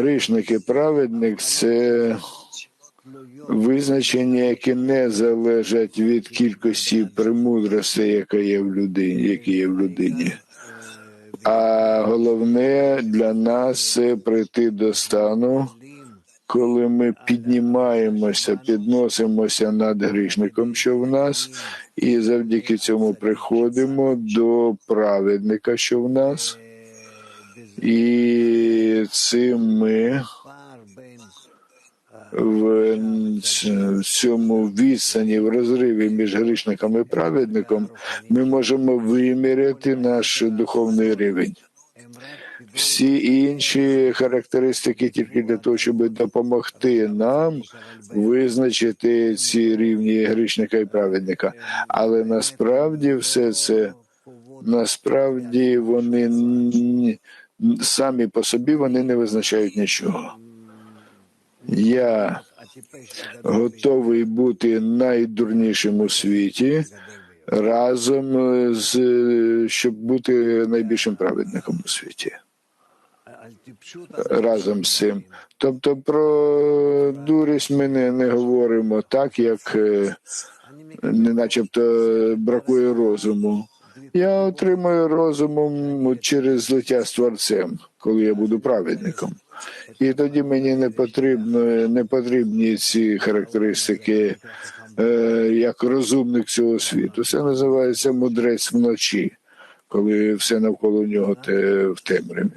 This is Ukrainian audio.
Грішник і праведник це визначення, які не залежать від кількості премудростей, яка є в людині, які є в людині. А головне для нас це прийти до стану, коли ми піднімаємося, підносимося над грішником, що в нас, і завдяки цьому приходимо до праведника, що в нас, і цим ми в цьому відстані, в розриві між грішником і праведником, ми можемо виміряти наш духовний рівень. Всі інші характеристики тільки для того, щоб допомогти нам визначити ці рівні грішника і праведника. Але насправді все це насправді вони самі по собі вони не визначають нічого. Я готовий бути найдурнішим у світі разом з щоб бути найбільшим праведником у світі. Разом з цим. Тобто про дурість ми не, не говоримо так, як е, не начебто бракує розуму. Я отримую розумом через злиття з творцем, коли я буду праведником. І тоді мені не потрібно не потрібні ці характеристики е, як розумник цього світу. Це називається мудрець вночі, коли все навколо нього те в темряві.